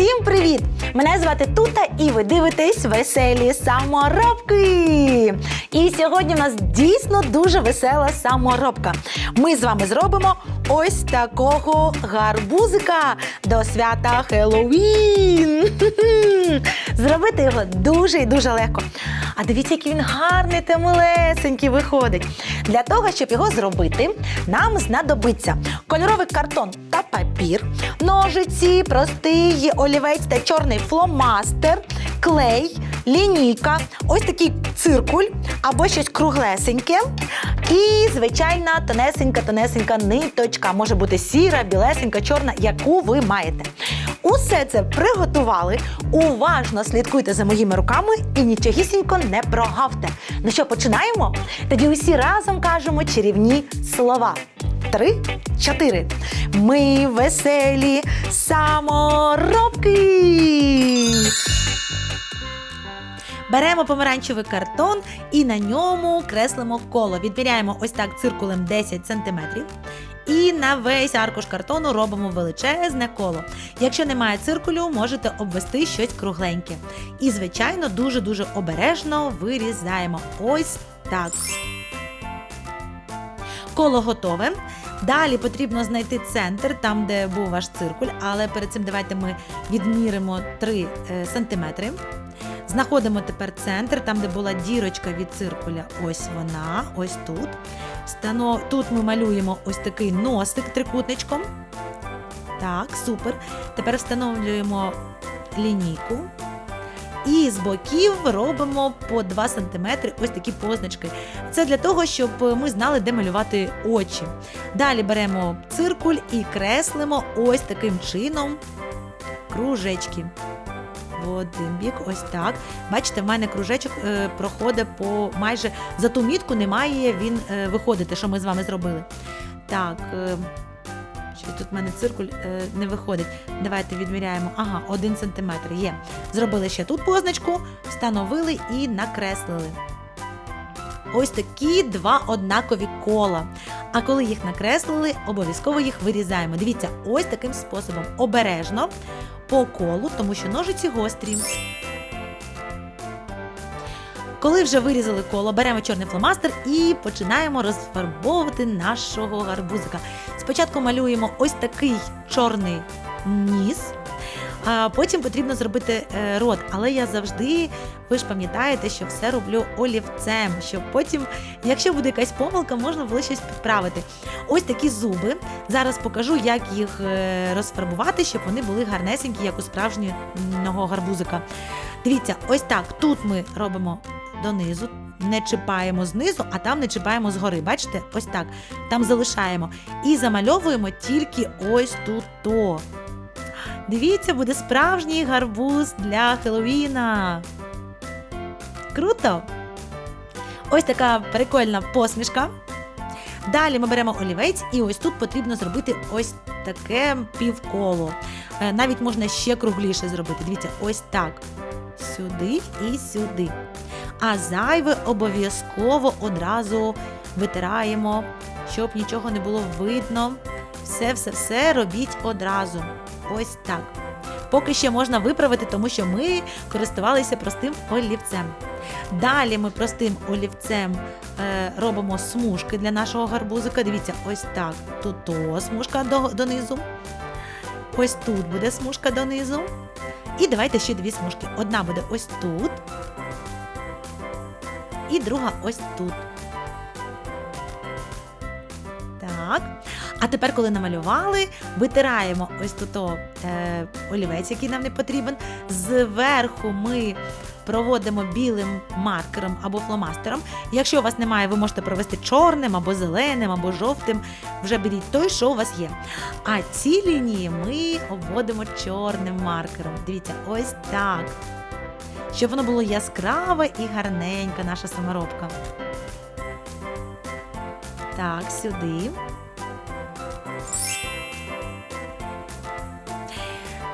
Всім привіт! Мене звати Тута, і ви дивитесь веселі саморобки. І сьогодні в нас дійсно дуже весела саморобка. Ми з вами зробимо ось такого гарбузика до свята Хеллоуін. Зробити його дуже і дуже легко. А дивіться, який він гарний та милесенький виходить. Для того, щоб його зробити, нам знадобиться кольоровий картон папір, ножиці, простий олівець та чорний фломастер, клей, лінійка, ось такий циркуль або щось круглесеньке. І звичайна тонесенька, тонесенька ниточка. Може бути сіра, білесенька, чорна, яку ви маєте. Усе це приготували. Уважно слідкуйте за моїми руками і нічогісінько не прогавте. Ну що, починаємо? Тоді усі разом кажемо чарівні слова. Три, чотири. Ми веселі саморобки. Беремо помаранчевий картон і на ньому креслимо коло. Відміряємо ось так циркулем 10 см. І на весь аркуш картону робимо величезне коло. Якщо немає циркулю, можете обвести щось кругленьке. І, звичайно, дуже-дуже обережно вирізаємо. Ось так. Коло готове. Далі потрібно знайти центр, там, де був ваш циркуль, але перед цим давайте ми відміримо 3 см. Знаходимо тепер центр, там, де була дірочка від циркуля. Ось вона, ось тут. Тут ми малюємо ось такий носик трикутничком. Так, супер. Тепер встановлюємо лінійку. І з боків робимо по 2 см ось такі позначки. Це для того, щоб ми знали, де малювати очі. Далі беремо циркуль і креслимо ось таким чином кружечки. В один бік, ось так. Бачите, в мене кружечок е, проходить по майже за ту мітку не має він е, виходити, що ми з вами зробили. Так, е, що тут в мене циркуль е, не виходить. Давайте відміряємо. Ага, один сантиметр є. Зробили ще тут позначку, встановили і накреслили. Ось такі два однакові кола. А коли їх накреслили, обов'язково їх вирізаємо. Дивіться, ось таким способом обережно по колу, тому що ножиці гострі. Коли вже вирізали коло, беремо чорний фломастер і починаємо розфарбовувати нашого гарбузика. Спочатку малюємо ось такий чорний ніс. А потім потрібно зробити е, рот, але я завжди, ви ж пам'ятаєте, що все роблю олівцем, щоб потім, якщо буде якась помилка, можна було щось підправити. Ось такі зуби. Зараз покажу, як їх е, розфарбувати, щоб вони були гарнесенькі, як у справжнього гарбузика. Дивіться, ось так. Тут ми робимо донизу, не чіпаємо знизу, а там не чіпаємо згори. Бачите? Ось так. Там залишаємо. І замальовуємо тільки ось тут. то. Дивіться, буде справжній гарбуз для Хеллоуіна. Круто! Ось така прикольна посмішка. Далі ми беремо олівець, і ось тут потрібно зробити ось таке півколо. Е, Навіть можна ще кругліше зробити. Дивіться, ось так. Сюди і сюди. А зайве обов'язково одразу витираємо, щоб нічого не було видно. Все-все-все робіть одразу. Ось так. Поки ще можна виправити, тому що ми користувалися простим олівцем. Далі ми простим олівцем е, робимо смужки для нашого гарбузика. Дивіться, ось так. Тут то смужка до, донизу. Ось тут буде смужка донизу. І давайте ще дві смужки. Одна буде ось тут. І друга ось тут. Так. А тепер, коли намалювали, витираємо ось тут е, олівець, який нам не потрібен. Зверху ми проводимо білим маркером або фломастером. Якщо у вас немає, ви можете провести чорним або зеленим, або жовтим. Вже беріть той, що у вас є. А ці лінії ми обводимо чорним маркером. Дивіться, ось так. Щоб воно було яскраве і гарненьке, наша саморобка. Так, сюди.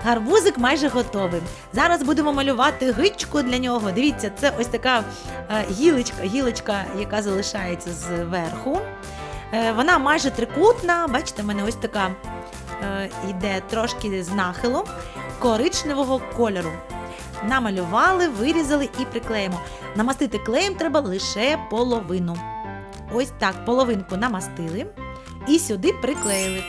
Гарбузик майже готовий. Зараз будемо малювати гичку для нього. Дивіться, це ось така е, гілочка, гілочка, яка залишається зверху. Е, вона майже трикутна. Бачите, в мене ось така е, йде трошки з нахилом коричневого кольору. Намалювали, вирізали і приклеїмо. Намастити клеєм треба лише половину. Ось так, половинку намастили і сюди приклеїли.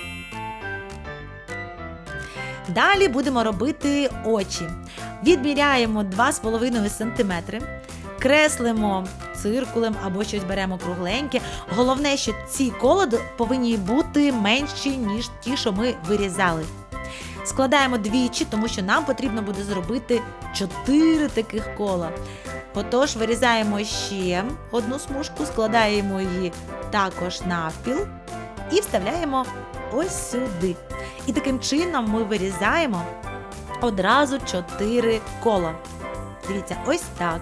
Далі будемо робити очі. Відміряємо 2,5 см, креслимо циркулем або щось беремо кругленьке. Головне, що ці кола повинні бути менші, ніж ті, що ми вирізали. Складаємо двічі, тому що нам потрібно буде зробити 4 таких кола. Отож, вирізаємо ще одну смужку, складаємо її також навпіл і вставляємо ось сюди. І таким чином ми вирізаємо одразу 4 кола. Дивіться, ось так.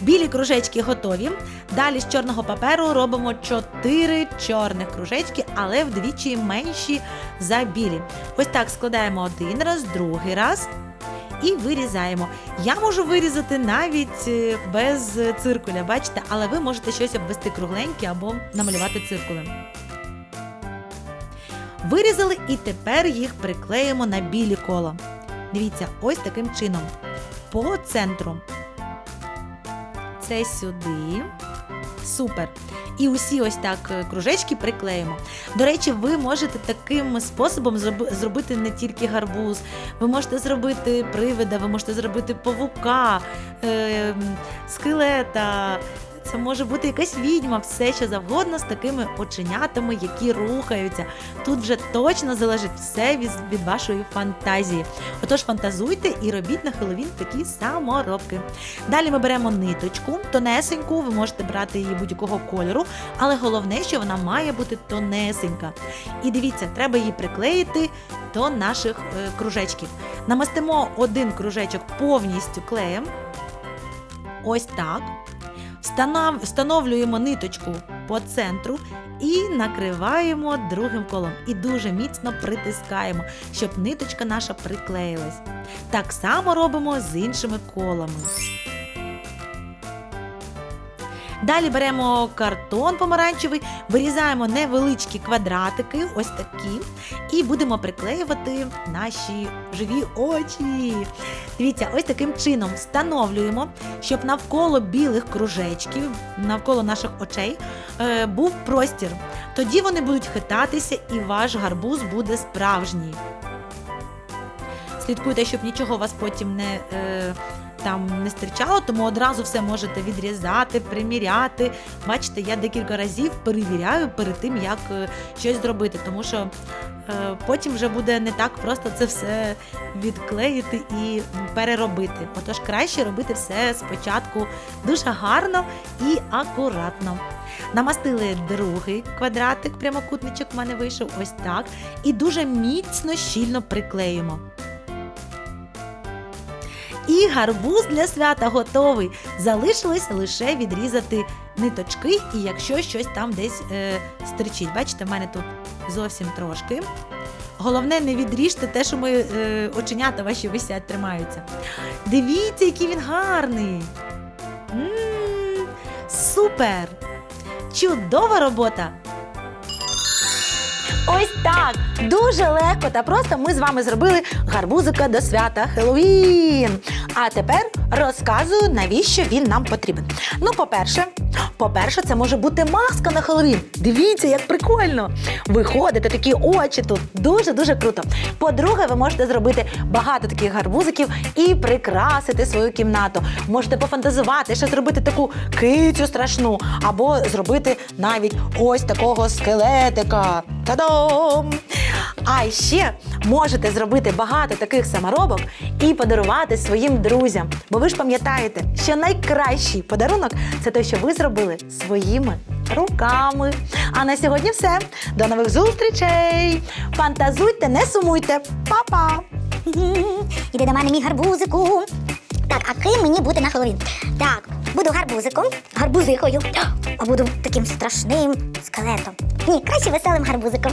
Білі кружечки готові. Далі з чорного паперу робимо 4 чорних кружечки, але вдвічі менші за білі. Ось так складаємо один раз, другий раз і вирізаємо. Я можу вирізати навіть е, без циркуля, бачите, але ви можете щось обвести кругленьке або намалювати циркулем. Вирізали і тепер їх приклеїмо на білі кола. Дивіться, ось таким чином. По центру. Це сюди. Супер. І усі ось так е, кружечки приклеїмо. До речі, ви можете таким способом зробити не тільки гарбуз, ви можете зробити привида, ви можете зробити павука, е, скелета. Це може бути якась відьма, все що завгодно з такими оченятами, які рухаються. Тут вже точно залежить все від, від вашої фантазії. Отож, фантазуйте і робіть на Хеллоуін такі саморобки. Далі ми беремо ниточку тонесеньку, ви можете брати її будь-якого кольору, але головне, що вона має бути тонесенька. І дивіться, треба її приклеїти до наших е, кружечків. Намастимо один кружечок повністю клеєм. Ось так. Встанов- Встановлюємо ниточку по центру і накриваємо другим колом. І дуже міцно притискаємо, щоб ниточка наша приклеїлась. Так само робимо з іншими колами. Далі беремо картон помаранчевий, вирізаємо невеличкі квадратики, ось такі, і будемо приклеювати наші живі очі. Дивіться, ось таким чином встановлюємо, щоб навколо білих кружечків, навколо наших очей, е, був простір. Тоді вони будуть хитатися, і ваш гарбуз буде справжній. Слідкуйте, щоб нічого вас потім не. Е, там не стирчало, тому одразу все можете відрізати, приміряти. Бачите, я декілька разів перевіряю перед тим, як е, щось зробити, тому що е, потім вже буде не так просто це все відклеїти і переробити. Отож, краще робити все спочатку дуже гарно і акуратно. Намастили другий квадратик, прямокутничок в мене вийшов ось так. І дуже міцно щільно приклеїмо. І гарбуз для свята готовий. Залишилось лише відрізати ниточки, і якщо щось там десь е, стерчить. Бачите, в мене тут зовсім трошки. Головне, не відріжте те, що ми е, оченята ваші висять, тримаються. Дивіться, який він гарний. м супер! Чудова робота! Ось так. Дуже легко та просто ми з вами зробили гарбузика до свята Хеллоуін. А тепер розказую, навіщо він нам потрібен. Ну, по-перше, по-перше, це може бути маска на Хеллоуін. Дивіться, як прикольно. Ви ходите, такі очі тут. Дуже-дуже круто. По-друге, ви можете зробити багато таких гарбузиків і прикрасити свою кімнату. Можете пофантазувати, ще зробити таку кицю страшну, або зробити навіть ось такого скелетика. Та-дам! А ще можете зробити багато таких саморобок і подарувати своїм друзям. Бо ви ж пам'ятаєте, що найкращий подарунок це той, що ви зробили своїми руками. А на сьогодні все. До нових зустрічей! Фантазуйте, не сумуйте. Па-па! Іди до мене, мій гарбузику. Так, а ким мені бути на Хеллоуін? Так, буду гарбузиком, гарбузихою, а буду таким страшним скелетом. Ні, краще веселим гарбузиком.